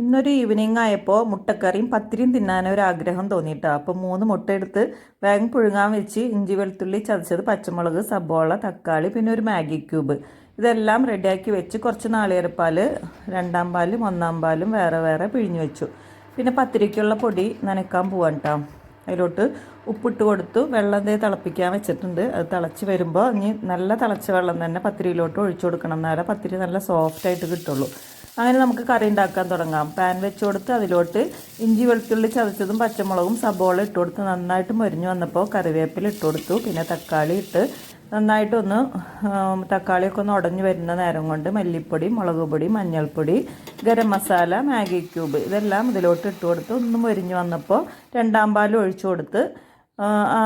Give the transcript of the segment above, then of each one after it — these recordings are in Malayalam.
ഇന്നൊരു ഈവനിങ് ആയപ്പോൾ മുട്ടക്കറിയും പത്തിരിയും തിന്നാനൊരു ആഗ്രഹം തോന്നിയിട്ടോ. അപ്പോൾ മൂന്ന് മുട്ട എടുത്ത് വേഗം പുഴുങ്ങാൻ വെച്ച് ഇഞ്ചി വെളുത്തുള്ളി ചതച്ചത് പച്ചമുളക് സബോള തക്കാളി പിന്നെ ഒരു മാഗി ക്യൂബ്. ഇതെല്ലാം റെഡിയാക്കി വെച്ച് കുറച്ച് നാളികേരപ്പാൽ രണ്ടാം പാലും ഒന്നാം പാലും വേറെ വേറെ പിഴിഞ്ഞു വെച്ചു. പിന്നെ പത്തിരിക്കുള്ള പൊടി നനക്കാൻ പോവാൻ കേട്ടോ അതിലോട്ട് ഉപ്പിട്ട് കൊടുത്തു. വെള്ളം തേ തിളപ്പിക്കാൻ വെച്ചിട്ടുണ്ട്. അത് തിളച്ച് വരുമ്പോൾ ഇനി നല്ല തിളച്ച വെള്ളം തന്നെ പത്തിരിയിലോട്ട് ഒഴിച്ചു കൊടുക്കണം. എന്നാലേ പത്തിരി നല്ല സോഫ്റ്റായിട്ട് കിട്ടുള്ളൂ. അങ്ങനെ നമുക്ക് കറി ഉണ്ടാക്കാൻ തുടങ്ങാം. പാൻ വെച്ച് കൊടുത്ത് അതിലോട്ട് ഇഞ്ചി വെളുത്തുള്ളി ചതച്ചതും പച്ചമുളകും സബോള ഇട്ട് കൊടുത്ത് നന്നായിട്ട് മൊരിഞ്ഞു വന്നപ്പോൾ കറിവേപ്പില ഇട്ട് കൊടുത്തു. പിന്നെ തക്കാളി ഇട്ട് നന്നായിട്ടൊന്ന് തക്കാളിയൊക്കെ ഒന്ന് ഉടഞ്ഞു വരുന്ന നേരം കൊണ്ട് മല്ലിപ്പൊടി മുളക് പൊടി മഞ്ഞൾപ്പൊടി ഗരം മസാല മാഗി ക്യൂബ് ഇതെല്ലാം ഇതിലോട്ട് ഇട്ട് കൊടുത്ത് ഒന്ന് മൊരിഞ്ഞു വന്നപ്പോൾ രണ്ടാം പാൽ ഒഴിച്ചു കൊടുത്ത് ആ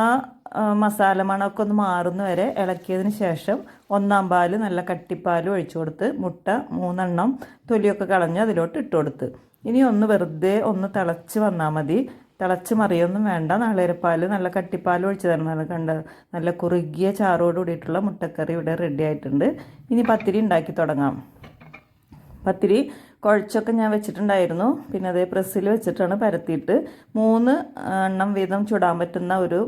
മസാല മണമൊക്കെ ഒന്ന് മാറുന്ന വരെ ഇളക്കിയതിന് ശേഷം ഒന്നാം പാൽ നല്ല കട്ടിപ്പാൽ ഒഴിച്ചു കൊടുത്ത് മുട്ട മൂന്നെണ്ണം തൊലിയൊക്കെ കളഞ്ഞ് അതിലോട്ട് ഇട്ട് കൊടുത്ത്. ഇനി ഒന്ന് വെറുതെ ഒന്ന് തിളച്ച് വന്നാൽ മതി. തിളച്ച് മറിയൊന്നും വേണ്ട. നാളേരപ്പാൽ നല്ല കട്ടിപ്പാൽ ഒഴിച്ച് തരണം. നല്ല കണ്ട നല്ല കുറുകിയ ചാറോട് കൂടിയിട്ടുള്ള മുട്ടക്കറി ഇവിടെ റെഡി ആയിട്ടുണ്ട്. ഇനി പത്തിരി ഉണ്ടാക്കി തുടങ്ങാം. പത്തിരി കുഴച്ചൊക്കെ ഞാൻ വെച്ചിട്ടുണ്ടായിരുന്നു. പിന്നെ അതേ പ്രസ്സിൽ വെച്ചിട്ടാണ് പരത്തിയിട്ട്. മൂന്ന് എണ്ണം വീതം ചുടാൻ പറ്റുന്ന ഒരു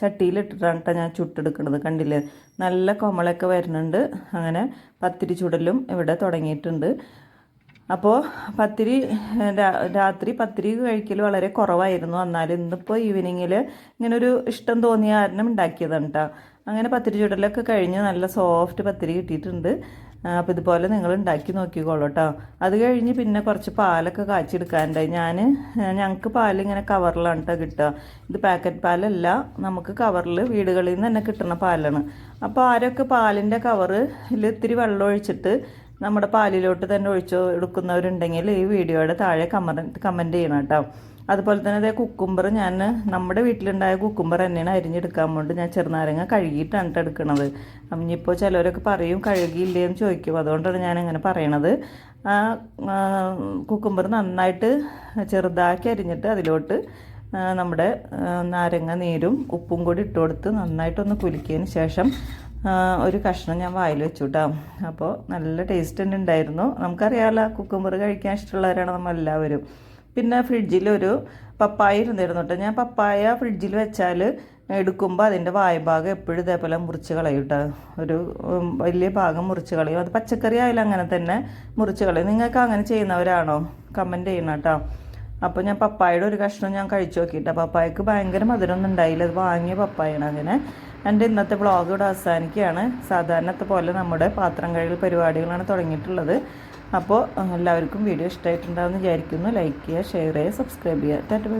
ചട്ടിയിലിട്ടിട്ടാണ് കേട്ടോ ഞാൻ ചുട്ടെടുക്കുന്നത് കണ്ടില്ലേ? നല്ല കൊമളൊക്കെ വരുന്നുണ്ട്. അങ്ങനെ പത്തിരി ചുടലും ഇവിടെ തുടങ്ങിയിട്ടുണ്ട്. അപ്പോൾ പത്തിരി രാത്രി പത്തിരി കഴിക്കൽ വളരെ കുറവായിരുന്നു. എന്നാൽ ഇന്നിപ്പോൾ ഈവനിങ്ങിൽ ഇങ്ങനൊരു ഇഷ്ടം തോന്നിയ കാരണം ഉണ്ടാക്കിയതാണ് കേട്ടോ അങ്ങനെ പത്തിരി ചുടലൊക്കെ കഴിഞ്ഞ് നല്ല സോഫ്റ്റ് പത്തിരി കിട്ടിയിട്ടുണ്ട്. അപ്പോൾ ഇതുപോലെ നിങ്ങൾ ഉണ്ടാക്കി നോക്കിക്കോളൂ കേട്ടോ അത് കഴിഞ്ഞ് പിന്നെ കുറച്ച് പാലൊക്കെ കാച്ചെടുക്കാനുണ്ടായി ഞാൻ ഞങ്ങൾക്ക് പാലിങ്ങനെ കവറിലാണ് കേട്ടോ കിട്ടുക. ഇത് പാക്കറ്റ് പാലല്ല നമുക്ക് കവറിൽ വീടുകളിൽ നിന്ന് തന്നെ കിട്ടുന്ന പാലാണ്. അപ്പോൾ ആരൊക്കെ പാലിന്റെ കവറിൽ ഇത്തിരി വെള്ളം ഒഴിച്ചിട്ട് നമ്മുടെ പാലിലോട്ട് തന്നെ ഒഴിച്ച് എടുക്കുന്നവരുണ്ടെങ്കിൽ ഈ വീഡിയോയുടെ താഴെ കമന്റ് കമന്റ് ചെയ്യണം കേട്ടോ. അതുപോലെ തന്നെ അതേ കുക്കുംബർ ഞാൻ നമ്മുടെ വീട്ടിലുണ്ടായ കുക്കുംബർ തന്നെയാണ് അരിഞ്ഞെടുക്കാൻ വേണ്ടി ഞാൻ ചെറുനാരങ്ങ കഴുകിയിട്ടാണ് എടുക്കുന്നത് അപ്പം ഇനിയിപ്പോൾ ചിലവരൊക്കെ പറയും കഴുകിയില്ലേ എന്ന് ചോദിക്കും. അതുകൊണ്ടാണ് ഞാൻ അങ്ങനെ പറയണത്. ആ കുക്കുംബർ നന്നായിട്ട് ചെറുതാക്കി അരിഞ്ഞിട്ട് അതിലോട്ട് നമ്മുടെ നാരങ്ങ നീരും ഉപ്പും കൂടി ഇട്ട് കൊടുത്ത് നന്നായിട്ടൊന്ന് കുലുക്കിയതിന് ശേഷം ഒരു കഷ്ണം ഞാൻ വായിൽ വെച്ചു കേട്ടോ അപ്പോൾ നല്ല ടേസ്റ്റ് തന്നെ ഉണ്ടായിരുന്നു. നമുക്കറിയാമല്ലോ കുക്കുംബർ കഴിക്കാൻ ഇഷ്ടമുള്ളവരാണ് നമ്മളെല്ലാവരും. പിന്നെ ഫ്രിഡ്ജിലൊരു പപ്പായ ഇരുന്നിരുന്നു കേട്ടോ ഞാൻ പപ്പായ ഫ്രിഡ്ജിൽ വെച്ചാൽ എടുക്കുമ്പോൾ അതിന്റെ വായ്ഭാഗം എപ്പോഴും ഇതേപോലെ മുറിച്ച് കളയും കേട്ടോ ഒരു വലിയ ഭാഗം മുറിച്ച് കളയും. അത് പച്ചക്കറി ആയാലും അങ്ങനെ തന്നെ മുറിച്ച് കളയും. നിങ്ങൾക്ക് അങ്ങനെ ചെയ്യുന്നവരാണോ? കമന്റ് ചെയ്യണം കേട്ടോ അപ്പോൾ ഞാൻ പപ്പായയുടെ ഒരു കഷ്ണം ഞാൻ കഴിച്ചു നോക്കിയിട്ട്. പപ്പായക്ക് ഭയങ്കര മധുരമൊന്നും ഉണ്ടായില്ല. അത് വാങ്ങിയ പപ്പായാണ് അങ്ങനെ എന്റെ ഇന്നത്തെ വ്ളോഗ് ഇവിടെ അവസാനിക്കുകയാണ്. സാധാരണത്തെ പോലെ നമ്മുടെ പാത്രം കഴുകൽ പരിപാടികളാണ് തുടങ്ങിയിട്ടുള്ളത്. അപ്പോൾ എല്ലാവർക്കും വീഡിയോ ഇഷ്ടമായിട്ടുണ്ടാകുമെന്ന് വിചാരിക്കുന്നു. ലൈക്ക് ചെയ്യുക ഷെയർ ചെയ്യുക സബ്സ്ക്രൈബ് ചെയ്യുക. Tata bye.